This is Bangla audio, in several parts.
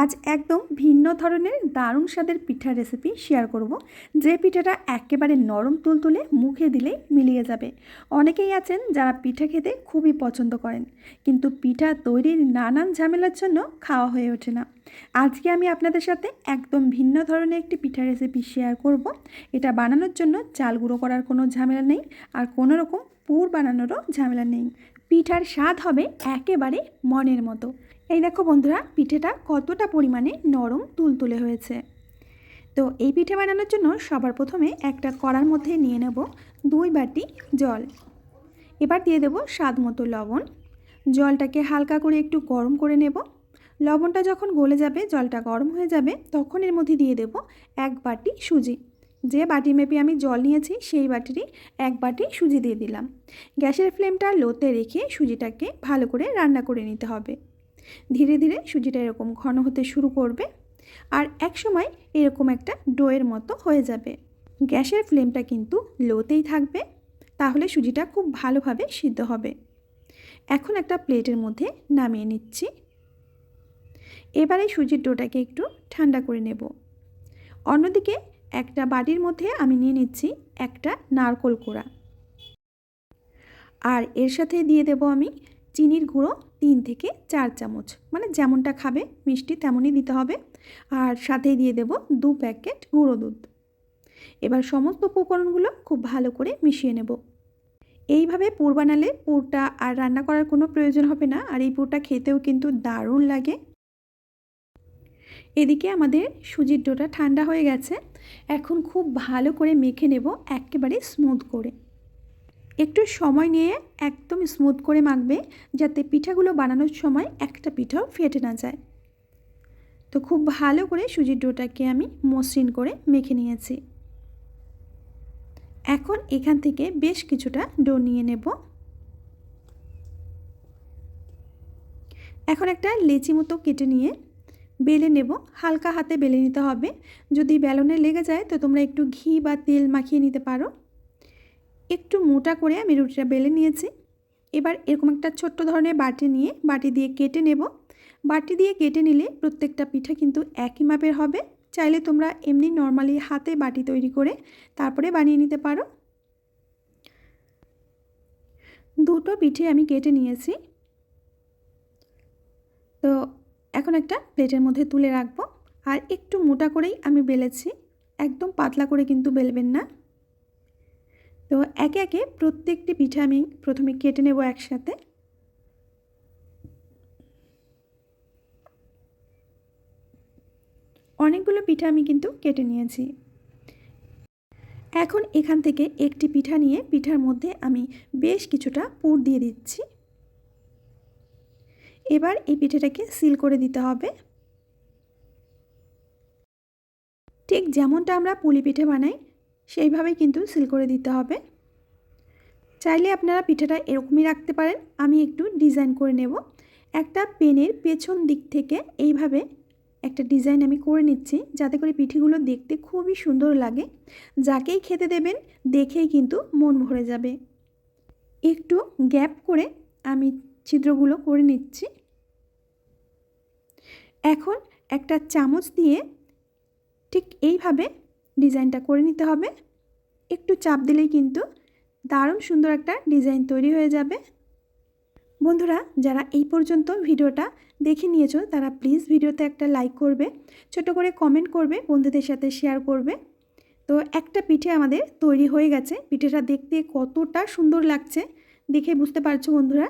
আজ একদম ভিন্ন ধরনের দারুণ স্বাদের পিঠার রেসিপি শেয়ার করব, যে পিঠাটা একেবারে নরম তুলতুলে মুখে দিলেই মিলিয়ে যাবে। অনেকেই আছেন যারা পিঠা খেতে খুবই পছন্দ করেন, কিন্তু পিঠা তৈরির নানান ঝামেলার জন্য খাওয়া হয়ে ওঠে না। আজকে আমি আপনাদের সাথে একদম ভিন্ন ধরনের একটি পিঠা রেসিপি শেয়ার করব। এটা বানানোর জন্য চাল গুঁড়ো করার কোনো ঝামেলা নেই, আর কোনো রকম পুর বানানোরও ঝামেলা নেই। পিঠার স্বাদ হবে একেবারে মনের মতো। এই দেখো বন্ধুরা, পিঠেটা কতটা পরিমাণে নরম তুলতুলে হয়েছে। তো এই পিঠে বানানোর জন্য সবার প্রথমে একটা কড়ার মধ্যে নিয়ে নেব দুই বাটি জল। এবার দিয়ে দেব স্বাদ মতো লবণ। জলটাকে হালকা করে একটু গরম করে নেব। লবণটা যখন গলে যাবে, জলটা গরম হয়ে যাবে, তখন এর মধ্যে দিয়ে দেব এক বাটি সুজি। যে বাটি মেপে আমি জল নিয়েছি, সেই বাটিরই এক বাটি সুজি দিয়ে দিলাম। গ্যাসের ফ্লেমটা লোতে রেখে সুজিটাকে ভালো করে রান্না করে নিতে হবে। ধীরে ধীরে সুজিটা এরকম ঘন হতে শুরু করবে আর এক সময় এরকম একটা ডোয়ের মতো হয়ে যাবে। গ্যাসের ফ্লেমটা কিন্তু লোতেই থাকবে, তাহলে সুজিটা খুব ভালোভাবে সিদ্ধ হবে। এখন একটা প্লেটের মধ্যে নামিয়ে নিচ্ছি। এবারে সুজির ডোটাকে একটু ঠান্ডা করে নেব। অন্যদিকে একটা বাটির মধ্যে আমি নিয়ে নিচ্ছি একটা নারকোল কোড়া। আর এর সাথে দিয়ে দেব আমি চিনির গুঁড়ো তিন থেকে চার চামচ। মানে যেমনটা খাবে, মিষ্টি তেমনই দিতে হবে। আর সাথে দিয়ে দেব দু প্যাকেট গুঁড়ো দুধ। এবার সমস্ত উপকরণগুলো খুব ভালো করে মিশিয়ে নেব। এইভাবে পুর বানালে পুরটা আর রান্না করার কোনো প্রয়োজন হবে না, আর এই পুরটা খেতেও কিন্তু দারুণ লাগে। এদিকে আমাদের সুজির ডোটা ঠান্ডা হয়ে গেছে। এখন খুব ভালো করে মেখে নেব, একেবারে স্মুথ করে। একটু সময় নিয়ে একদম স্মুথ করে মাখবে যাতে পিঠাগুলো বানানোর সময় একটা পিঠাও ফেটে না যায়। তো খুব ভালো করে সুজির ডোটাকে আমি মসৃণ করে মেখে নিয়েছি। এখন এখান থেকে বেশ কিছুটা ডো নিয়ে নেব। এখন একটা লেচি মতো কেটে নিয়ে বেলে নেব। হালকা হাতে বেলে নিতে হবে। যদি বেলনে লেগে যায় তো তোমরা একটু ঘি বা তেল মাখিয়ে নিতে পারো। একটু মোটা করে আমি রুটিটা বেলে নিয়েছি। এবার এরকম একটা ছোট্ট ধরনের বাটি নিয়ে বাটি দিয়ে কেটে নেব। বাটি দিয়ে কেটে নিলে প্রত্যেকটা পিঠা কিন্তু একই মাপের হবে। চাইলে তোমরা এমনি নর্মালি হাতে বাটি তৈরি করে তারপরে বানিয়ে নিতে পারো। দুটো পিঠে আমি কেটে নিয়েছি। তো এখন একটা প্লেটের মধ্যে তুলে রাখব। আর একটু মোটা করেই আমি বেলেছি। একদম পাতলা করে কিন্তু বেলবেন না। তো একে একে প্রত্যেকটি পিঠা আমি প্রথমে কেটে নেব একসাথে। অনেকগুলো পিঠা আমি কিন্তু কেটে নিয়েছি। এখন এখান থেকে একটি পিঠা নিয়ে পিঠার মধ্যে আমি বেশ কিছুটা পুর দিয়ে দিচ্ছি। এবার এই পিঠেটাকে সিল করে দিতে হবে। ঠিক যেমনটা আমরা পুলি পিঠে বানাই সেইভাবেই কিন্তু সিল করে দিতে হবে। চাইলে আপনারা পিঠাটা এরকমই রাখতে পারেন। আমি একটু ডিজাইন করে নেব। একটা পেনের পেছন দিক থেকে এইভাবে একটা ডিজাইন আমি করে নিচ্ছি, যাতে করে পিঠেগুলো দেখতে খুবই সুন্দর লাগে। যাকেই খেতে দেবেন, দেখেই কিন্তু মন ভরে যাবে। একটু গ্যাপ করে আমি ছিদ্রগুলো করে নিচ্ছি। এখন একটা চামচ দিয়ে ঠিক এইভাবে ডিজাইনটা করে নিতে হবে। একটু চাপ দিলেই কিন্তু দারুণ সুন্দর একটা ডিজাইন তৈরি হয়ে যাবে। বন্ধুরা, যারা এই পর্যন্ত ভিডিওটা দেখে নিয়েছো, তারা প্লিজ ভিডিওতে একটা লাইক করবে, ছোট করে কমেন্ট করবে, বন্ধুদের সাথে শেয়ার করবে। তো একটা পিঠে আমাদের তৈরি হয়ে গেছে। পিঠেটা দেখতে কতটা সুন্দর লাগছে দেখে বুঝতে পারছ বন্ধুরা?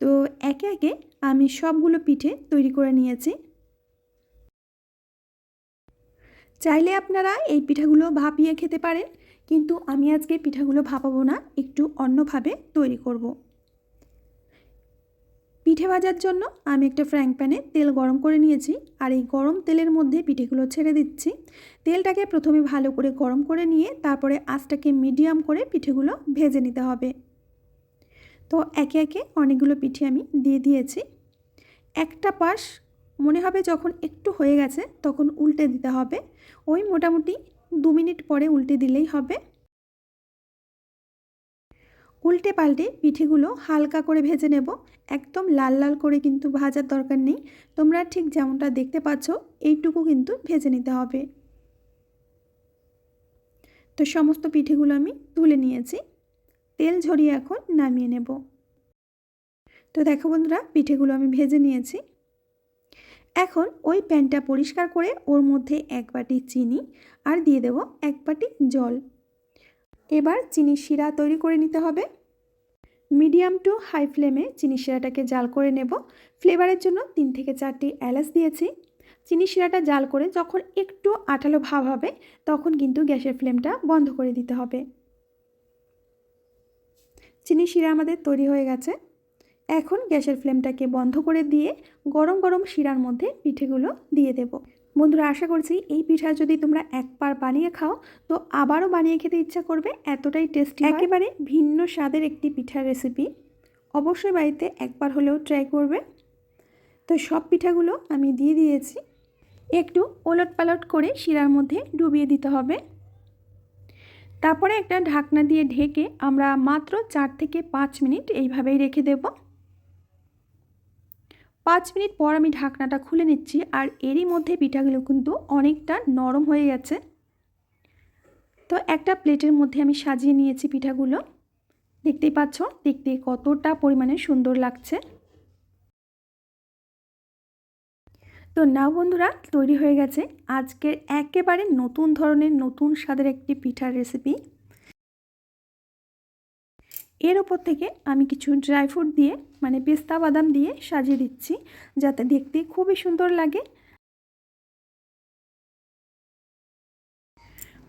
তো একে একে আমি সবগুলো পিঠে তৈরি করে নিয়েছি। চাইলে আপনারা এই পিঠাগুলো ভাপিয়ে খেতে পারেন, কিন্তু আমি আজকে পিঠাগুলো ভাপাবো না, একটু অন্যভাবে তৈরি করব। পিঠে ভাজার জন্য আমি একটা ফ্র্যাং প্যানে তেল গরম করে নিয়েছি, আর এই গরম তেলের মধ্যে পিঠেগুলো ছেড়ে দিচ্ছি। তেলটাকে প্রথমে ভালো করে গরম করে নিয়ে তারপরে আঁচটাকে মিডিয়াম করে পিঠেগুলো ভেজে নিতে হবে। তো একে একে অনেকগুলো পিঠে আমি দিয়ে দিয়েছি। একটা পাশ মনে হবে যখন একটু হয়ে গেছে তখন উল্টে দিতে হবে। ওই মোটামুটি দু মিনিট পরে উল্টে দিলেই হবে। উল্টে পাল্টে পিঠেগুলো হালকা করে ভেজে নেব। একদম লাল লাল করে কিন্তু ভাজার দরকার নেই। তোমরা ঠিক যেমনটা দেখতে পাচ্ছ, এইটুকু কিন্তু ভেজে নিতে হবে। তো সমস্ত পিঠেগুলো আমি তুলে নিয়েছি। তেল ঝরিয়ে এখন নামিয়ে নেব। তো দেখো বন্ধুরা, পিঠেগুলো আমি ভেজে নিয়েছি। এখন ওই প্যানটা পরিষ্কার করে ওর মধ্যে এক বাটি চিনি আর দিয়ে দেব এক বাটি জল। এবার চিনি শিরা তৈরি করে নিতে হবে। মিডিয়াম টু হাই ফ্লেমে চিনি শিরাটাকে জাল করে নেব। ফ্লেভারের জন্য তিন থেকে চারটি এলাচ দিয়েছি। চিনি শিরাটা জাল করে যখন একটু আঠালো ভাব হবে, তখন কিন্তু গ্যাসের ফ্লেমটা বন্ধ করে দিতে হবে। চিনি শিরা আমাদের তৈরি হয়ে গেছে। এখন গ্যাসের ফ্লেমটাকে বন্ধ করে দিয়ে গরম গরম শিরার মধ্যে পিঠেগুলো দিয়ে দেব। বন্ধুরা, আশা করছি এই পিঠা যদি তোমরা একবার বানিয়ে খাও, তো আবারও বানিয়ে খেতে ইচ্ছা করবে, এতটাই টেস্টি একেবারে ভিন্ন স্বাদের একটি পিঠার রেসিপি অবশ্যই বাড়িতে একবার হলেও ট্রাই করবে। তো সব পিঠাগুলো আমি দিয়ে দিয়েছি। একটু ওলট পালট করে শিরার মধ্যে ডুবিয়ে দিতে হবে। তারপরে একটা ঢাকনা দিয়ে ঢেকে আমরা মাত্র চার থেকে পাঁচ মিনিট এইভাবেই রেখে দেব। পাঁচ মিনিট পর আমি ঢাকনাটা খুলে নিচ্ছি আর এরই মধ্যে পিঠাগুলো কিন্তু অনেকটা নরম হয়ে গেছে। তো একটা প্লেটের মধ্যে আমি সাজিয়ে নিয়েছি পিঠাগুলো। দেখতেই পাচ্ছ, দেখতে কতটা পরিমাণে সুন্দর লাগছে। তো নাও বন্ধুরা, তৈরি হয়ে গেছে আজকের একেবারে নতুন ধরনের, নতুন স্বাদের একটি পিঠার রেসিপি এর ওপর থেকে আমি কিছু ড্রাই ফ্রুট দিয়ে মানে পেস্তা বাদাম দিয়ে সাজিয়ে দিচ্ছি, যাতে দেখতে খুবই সুন্দর লাগে।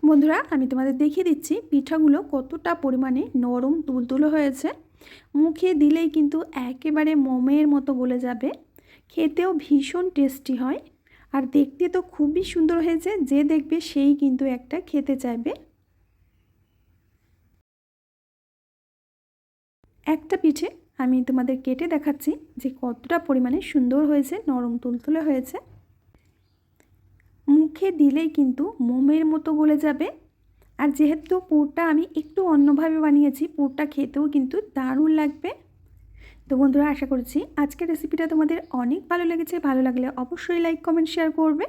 বন্ধুরা, আমি তোমাদের দেখিয়ে দিচ্ছি পিঠাগুলো কতটা পরিমাণে নরম তুলতুলো হয়েছে। মুখে দিলেই কিন্তু একেবারে মোমের মতো গলে যাবে। খেতেও ভীষণ টেস্টি হয়। আর দেখতে তো খুবই সুন্দর হয়েছে, যে দেখবে সেই কিন্তু একটা খেতে চাইবে। একটা পিঠে আমি তোমাদের কেটে দেখাচ্ছি যে কতটা পরিমাণে সুন্দর হয়েছে, নরম তুলতুলে হয়েছে। মুখে দিলেই কিন্তু মোমের মতো গলে যাবে। আর যেহেতু পুরটা আমি একটু অন্যভাবে বানিয়েছি, পুরটা খেতেও কিন্তু দারুণ লাগবে। তো বন্ধুরা, আশা করছি আজকের রেসিপিটা তোমাদের অনেক ভালো লেগেছে। ভালো লাগলে অবশ্যই লাইক কমেন্ট শেয়ার করবে।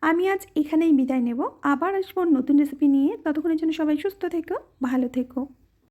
আমি আজ এখানেই বিদায় নেব। আবার আসব নতুন রেসিপি নিয়ে। ততক্ষণের জন্য সবাই সুস্থ থেকো, ভালো থেকো।